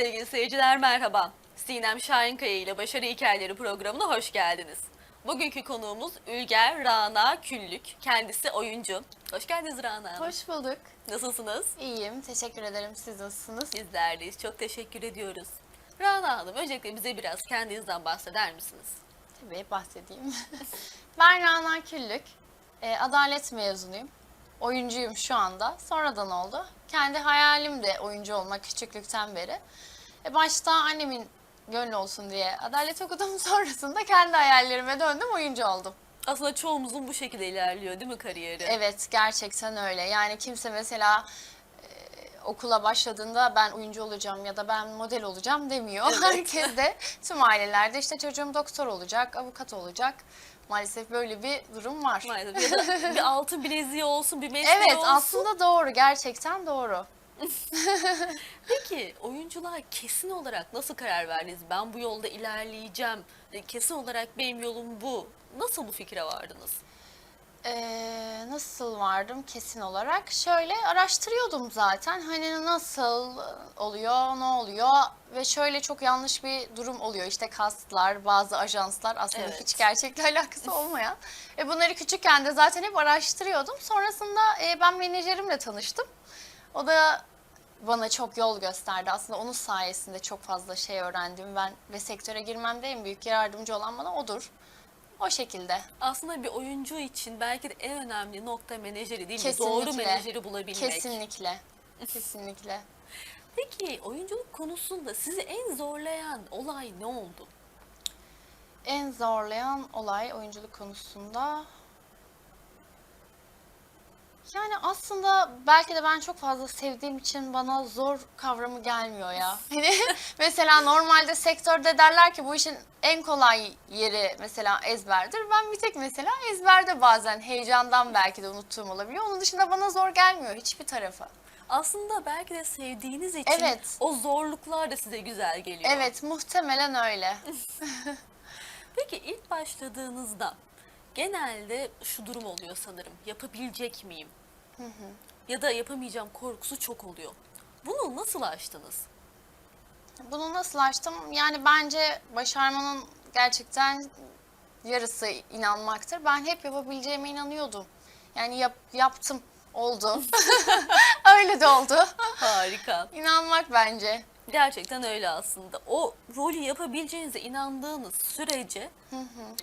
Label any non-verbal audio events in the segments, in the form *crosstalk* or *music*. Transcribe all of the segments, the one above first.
Sevgili seyirciler merhaba. Sinem Şahinkaya ile Başarı Hikayeleri programına hoş geldiniz. Bugünkü konuğumuz Ülger Rana Küllük. Kendisi oyuncu. Hoş geldiniz Rana Hanım. Hoş bulduk. Nasılsınız? İyiyim. Teşekkür ederim. Siz nasılsınız? Bizlerdeyiz. Çok teşekkür ediyoruz. Rana Hanım öncelikle bize biraz kendinizden bahseder misiniz? Tabii bahsedeyim. *laughs* ben Rana Küllük. e, adalet mezunuyum. Oyuncuyum şu anda. Sonradan oldu. Kendi hayalim de oyuncu olmak küçüklükten beri. E, başta annemin gönlü olsun diye adalet okudum. *laughs* Sonrasında kendi hayallerime döndüm oyuncu oldum. Aslında çoğumuzun bu şekilde ilerliyor değil mi kariyeri? Evet gerçekten öyle. Yani kimse mesela e, okula başladığında ben oyuncu olacağım ya da ben model olacağım demiyor. Evet. *laughs* Herkes de tüm ailelerde işte çocuğum doktor olacak, avukat olacak. Maalesef böyle bir durum var. Maalesef. Ya da *laughs* bir altın bileziği olsun, bir mesleği Evet olsun. aslında doğru gerçekten doğru. *laughs* Peki oyunculuğa kesin olarak nasıl karar verdiniz? Ben bu yolda ilerleyeceğim. E, Kesin olarak benim yolum bu. Nasıl bu fikre vardınız? Ee, nasıl vardım kesin olarak? Şöyle araştırıyordum zaten. Hani nasıl oluyor, ne oluyor ve şöyle çok yanlış bir durum oluyor. İşte kastlar, bazı ajanslar aslında Evet. hiç gerçekle *laughs* alakası olmayan. E bunları küçükken de zaten hep araştırıyordum. Sonrasında e, ben menajerimle tanıştım. O da bana çok yol gösterdi. Aslında onun sayesinde çok fazla şey öğrendim. Ben ve sektöre girmemde en büyük yardımcı olan bana odur. O şekilde. Aslında bir oyuncu için belki de en önemli nokta menajeri değil mi? Kesinlikle. Doğru menajeri bulabilmek. Kesinlikle. *laughs* Kesinlikle. Peki oyunculuk konusunda sizi en zorlayan olay ne oldu? En zorlayan olay oyunculuk konusunda yani aslında belki de ben çok fazla sevdiğim için bana zor kavramı gelmiyor ya. *laughs* Hani mesela normalde sektörde derler ki bu işin en kolay yeri mesela ezberdir. Ben bir tek mesela ezberde bazen heyecandan belki de unuttuğum olabiliyor. Onun dışında bana zor gelmiyor hiçbir tarafı. Aslında belki de sevdiğiniz için Evet. o zorluklar da size güzel geliyor. Evet muhtemelen öyle. *laughs* Peki ilk başladığınızda genelde şu durum oluyor sanırım. Yapabilecek miyim? Ya da yapamayacağım korkusu çok oluyor. Bunu nasıl aştınız? Bunu nasıl açtım? Yani bence başarmanın gerçekten yarısı inanmaktır. Ben hep yapabileceğime inanıyordum. Yani yap, yaptım, oldu. *laughs* Öyle de oldu. Harika. İnanmak bence. Gerçekten öyle aslında. O rolü yapabileceğinize inandığınız sürece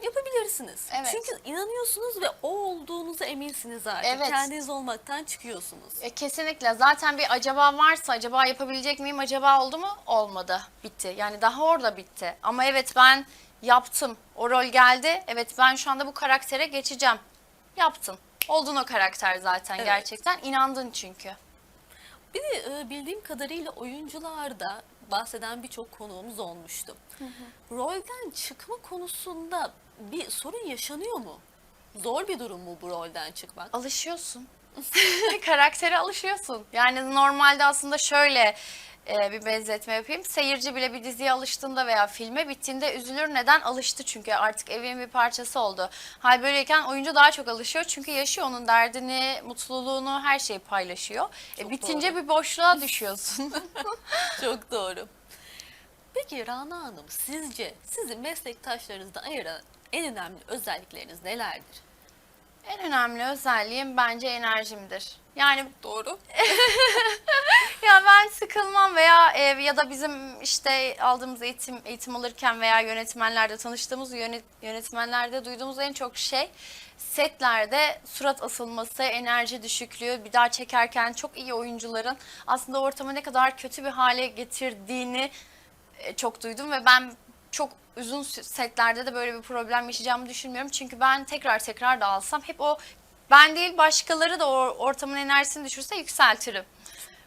yapabilirsiniz. Evet. Çünkü inanıyorsunuz ve o olduğunuza eminsiniz artık. Evet. Kendiniz olmaktan çıkıyorsunuz. E, kesinlikle. Zaten bir acaba varsa acaba yapabilecek miyim? Acaba oldu mu? Olmadı. Bitti. Yani daha orada bitti. Ama evet ben yaptım. O rol geldi. Evet ben şu anda bu karaktere geçeceğim. Yaptın. Oldun o karakter zaten Evet. gerçekten. İnandın çünkü. Bir de e, bildiğim kadarıyla oyuncularda bahseden birçok konuğumuz olmuştu. Rolden çıkma konusunda bir sorun yaşanıyor mu? Zor bir durum mu bu rolden çıkmak? alışıyorsun. *laughs* Karaktere alışıyorsun. Yani normalde aslında şöyle e, bir benzetme yapayım. Seyirci bile bir diziye alıştığında veya filme bittiğinde üzülür. Neden? Alıştı çünkü artık evin bir parçası oldu. Hal böyleyken oyuncu daha çok alışıyor. Çünkü yaşıyor onun derdini, mutluluğunu, her şeyi paylaşıyor. E, bitince doğru. bir boşluğa *laughs* düşüyorsun. *laughs* Çok doğru. Peki Rana Hanım sizce sizi meslektaşlarınızdan ayıran en önemli özellikleriniz nelerdir? En önemli özelliğim bence enerjimdir. Yani *laughs* Doğru. *laughs* Ya ben sıkılmam veya e, ya da bizim işte aldığımız eğitim eğitim alırken veya yönetmenlerde tanıştığımız yönet, yönetmenlerde duyduğumuz en çok şey setlerde surat asılması, enerji düşüklüğü, bir daha çekerken çok iyi oyuncuların aslında ortamı ne kadar kötü bir hale getirdiğini e, çok duydum ve ben çok uzun setlerde de böyle bir problem yaşayacağımı düşünmüyorum. Çünkü ben tekrar tekrar da alsam hep o ben değil başkaları da o ortamın enerjisini düşürse yükseltirim.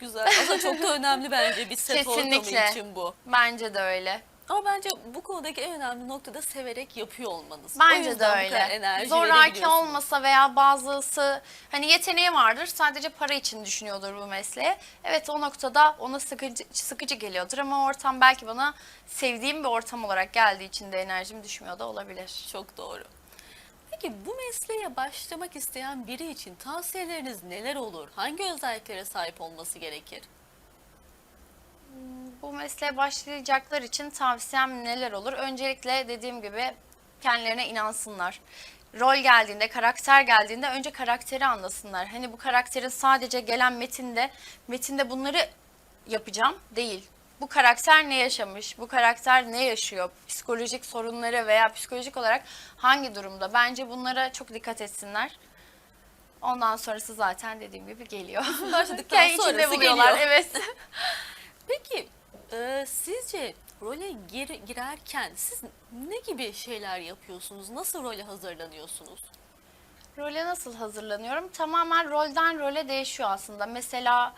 Güzel. Aslında çok da önemli bence bir set ortamı Kesinlikle. için bu. Bence de öyle. Ama bence bu konudaki en önemli nokta da severek yapıyor olmanız. Bence de öyle. Zoraki olmasa veya bazısı hani yeteneği vardır sadece para için düşünüyordur bu mesleğe. Evet o noktada ona sıkıcı, sıkıcı geliyordur ama ortam belki bana sevdiğim bir ortam olarak geldiği için de enerjim düşmüyor da olabilir. Çok doğru. Peki bu mesleğe başlamak isteyen biri için tavsiyeleriniz neler olur? Hangi özelliklere sahip olması gerekir? Bu mesleğe başlayacaklar için tavsiyem neler olur? Öncelikle dediğim gibi kendilerine inansınlar. Rol geldiğinde, karakter geldiğinde önce karakteri anlasınlar. Hani bu karakterin sadece gelen metinde, metinde bunları yapacağım değil. Bu karakter ne yaşamış? Bu karakter ne yaşıyor? Psikolojik sorunları veya psikolojik olarak hangi durumda? Bence bunlara çok dikkat etsinler. Ondan sonrası zaten dediğim gibi geliyor. Başladıktan *laughs* Kendi içinde sonrası buluyorlar. geliyor. Evet. *laughs* Peki e, sizce role gir- girerken siz ne gibi şeyler yapıyorsunuz? Nasıl role hazırlanıyorsunuz? Role nasıl hazırlanıyorum? Tamamen rolden role değişiyor aslında. Mesela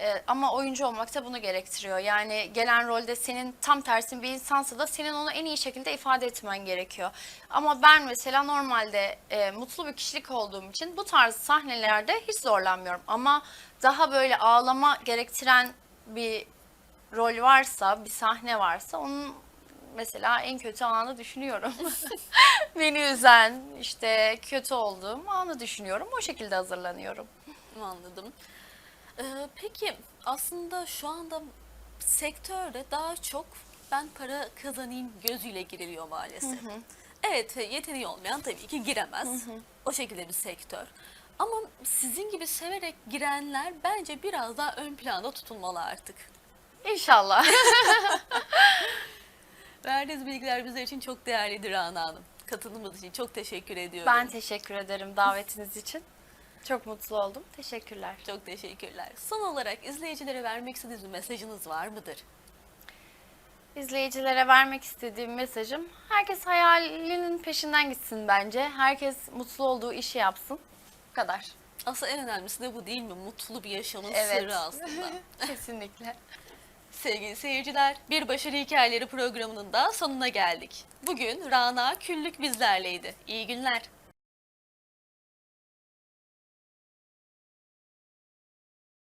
e, ama oyuncu olmak da bunu gerektiriyor. Yani gelen rolde senin tam tersin bir insansa da senin onu en iyi şekilde ifade etmen gerekiyor. Ama ben mesela normalde e, mutlu bir kişilik olduğum için bu tarz sahnelerde hiç zorlanmıyorum. Ama daha böyle ağlama gerektiren bir rol varsa, bir sahne varsa onun mesela en kötü anı düşünüyorum. *laughs* Beni üzen, işte kötü olduğum anı düşünüyorum. O şekilde hazırlanıyorum. Anladım. E, peki aslında şu anda sektörde daha çok ben para kazanayım gözüyle giriliyor maalesef. Evet yeteneği olmayan tabii ki giremez. O şekilde bir sektör. Ama sizin gibi severek girenler bence biraz daha ön planda tutulmalı artık. İnşallah. *laughs* Verdiğiniz bilgiler bizler için çok değerlidir Rana Hanım. Katılımınız için çok teşekkür ediyorum. ben teşekkür ederim davetiniz için. Çok mutlu oldum. Teşekkürler. Çok teşekkürler. Son olarak izleyicilere vermek istediğiniz bir mesajınız var mıdır? İzleyicilere vermek istediğim mesajım herkes hayalinin peşinden gitsin bence. Herkes mutlu olduğu işi yapsın. Bu kadar. Aslında en önemlisi de bu değil mi? Mutlu bir yaşamın Evet. sırrı aslında. *laughs* Kesinlikle. Sevgili seyirciler, Bir Başarı Hikayeleri programının da sonuna geldik. Bugün Rana Küllük bizlerleydi. İyi günler.